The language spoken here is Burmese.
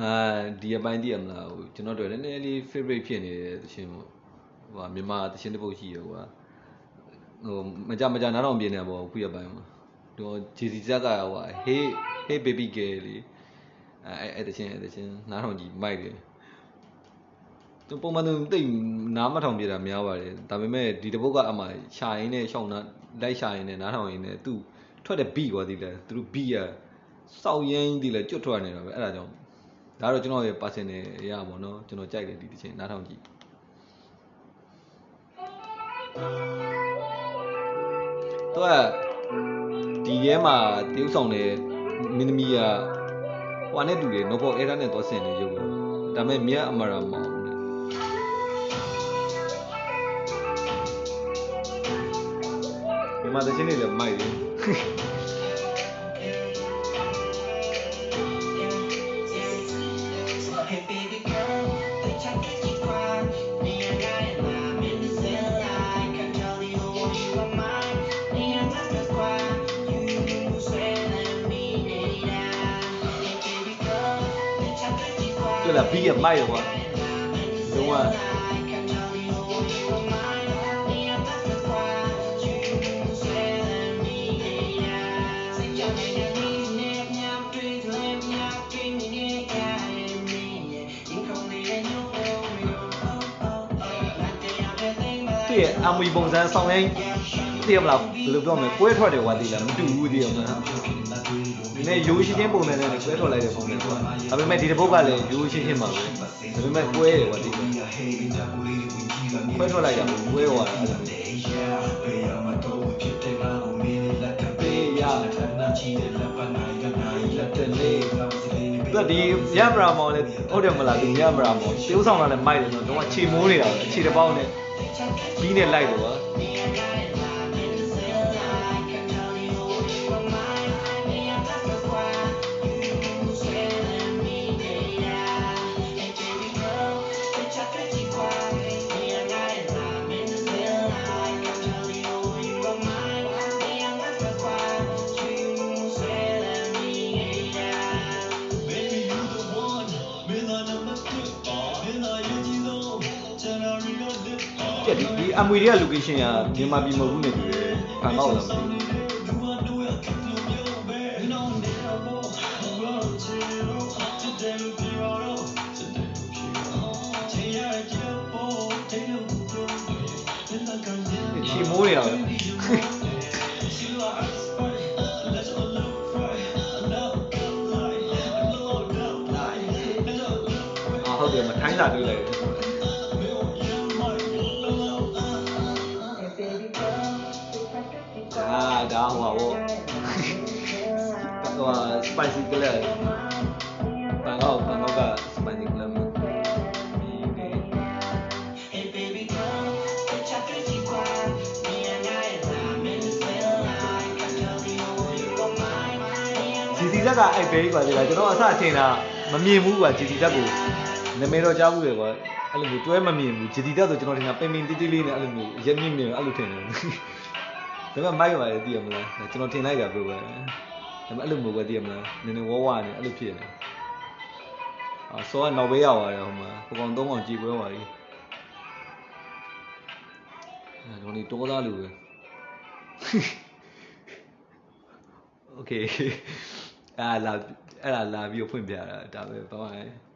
အာဒီအပိုင်းတည်ရမလားဟိုကျွန်တော်တို့လည်းနည်းနည်းလေး favorite ဖြစ်နေတဲ့သရှင်ပေါ့ဟိုဟာမြန်မာသရှင်တစ်ပုတ်ရှိရဟိုဟာဟိုမကြမကြနားတော်ပြင်းနေပေါ့ခုရပိုင်းမှာတော့ JC ဇက်ကဟိုဟာ hey hey baby girl လေအဲအဲ့တရှင်အဲ့တရှင်နားတော်ကြီးမိုက်တယ်သူပုံမှန်သူတိတ်နားမထောင်ပြတာများပါတယ်ဒါပေမဲ့ဒီတစ်ပုတ်ကအမှရှာရင်းနဲ့ရှောင်းနာလိုက်ရှာရင်းနဲ့နားထောင်ရင်းနဲ့သူထွက်တဲ့ beat ကွာဒီလေသူတို့ beat ရစောက်ရင်းဒီလေကျွတ်ထွက်နေတာပဲအဲ့ဒါကြောင့် ဒါတော့ကျွန်တော်ရဲ့ personal အရာပေါ့နော်ကျွန်တော်ကြိုက်တယ်ဒီတစ်ချင်းနားထောင်ကြည့်သူကဒီထဲမှာတေးဥဆောင်တဲ့မင်းသမီးကဟိုနဲ့တူတယ် Novel Era နဲ့သွားဆင်နေရုပ်ပဲဒါပေမဲ့မြတ်အမရာမောင်နဲ့မြန်မာတချင်းတွေလည်းမိုက်တယ် tức là BMI đúng không ạ đúng rồi. Thì ông bông ra xong anh tiêm là lúc đó mình quét thôi để quản lý là nó đủ điểm rồi down. Say you're making me snap, now drink, let me out, drink me, yeah, yeah, me, yeah. You call me and you know me, oh, oh, oh. Like they have their thing, but သူ့ရဲ့အမွေပုံစံဆောင်ရင်သိရမလားဘယ်လိုပြောမလဲကွဲထွက်တယ်ကွာသိလားမတူဘူးသိရမလားဒီနေ့ရိုးရှင်းချင်းပုံစံနဲ့ကွဲထွက်လိုက်တဲ့ပုံစံကွာဒါပေမဲ့ဒီတစ်ပုတ်ကလည်းရိုးရှင်းချင်းပါပဲဒါပေမဲ့ကွဲတယ်ကွာသိလားကွဲထွက်လိုက်ရမှာကွဲသွားတာအဲ့လိုပေးရတဲ့လေသူကဒီမြတ်မရာမောင်လည်းဟုတ်တယ်မလားဒီမြတ်မရာမောင်ရှင်းဆောင်တာလည်းမိုက်တယ်နော်တော့ခြေမိုးနေတာပဲခြေတစ်ပေါက်နဲ့ပြီးနဲ့လိုက်တော့ ကွာကဲဒီဒီအမွေတွေက location ကမြန်မာပြည်မဟုတ်ဘူးနဲ့တူတယ်။ခံတော့လားမသိဘူး။ မထိုင်းစာတွေ့လိုက်တယ်။အာဒါဟိုပါဘော။ဟို spicy club ဘန်ကောက်ဘန်ကောက်က spicy club မှာဒီနေ Hey baby girl, the chocolate you cry. Me and I I'm in the cell. I can tell you you are mine. Me and ဂျီစီဇက်ကအဲ့ဘဲကြီးပါလေလားကျွန်တော်အစအချိန်တာမမြင်ဘူးကွာဂျီစီဇက်ကို နာမည်တော့ကြားဘူးတယ်ကွာအဲ့လိုမျိုးတွဲမမြင်ဘူးဂျတီတက်ဆိုကျွန်တော်ထင်တာပင်ပင်တိတိလေးနဲ့အဲ့လိုမျိုးရက်မြင့်မြင့်အဲ့လိုထင်တယ်ဒါပေမဲ့မိုက်ပါလေသိရမလားကျွန်တော်ထင်လိုက်တာဘယ်လိုပဲဒါပေမဲ့အဲ့လိုမျိုးပဲသိရမလားနည်းနည်းဝဝနဲ့အဲ့လိုဖြစ်နေအော်ဆောကနောက်ဘေးရောက်ပါတယ်ဟိုမှာပုံကောင်သုံးကောင်ကြည်ပွဲပါလိအဲကျွန်တော်ဒီတောသားလူပဲ okay အဲ့လာအဲ့လာလာပြီးဖွင့်ပြတာဒါပဲဘာမှ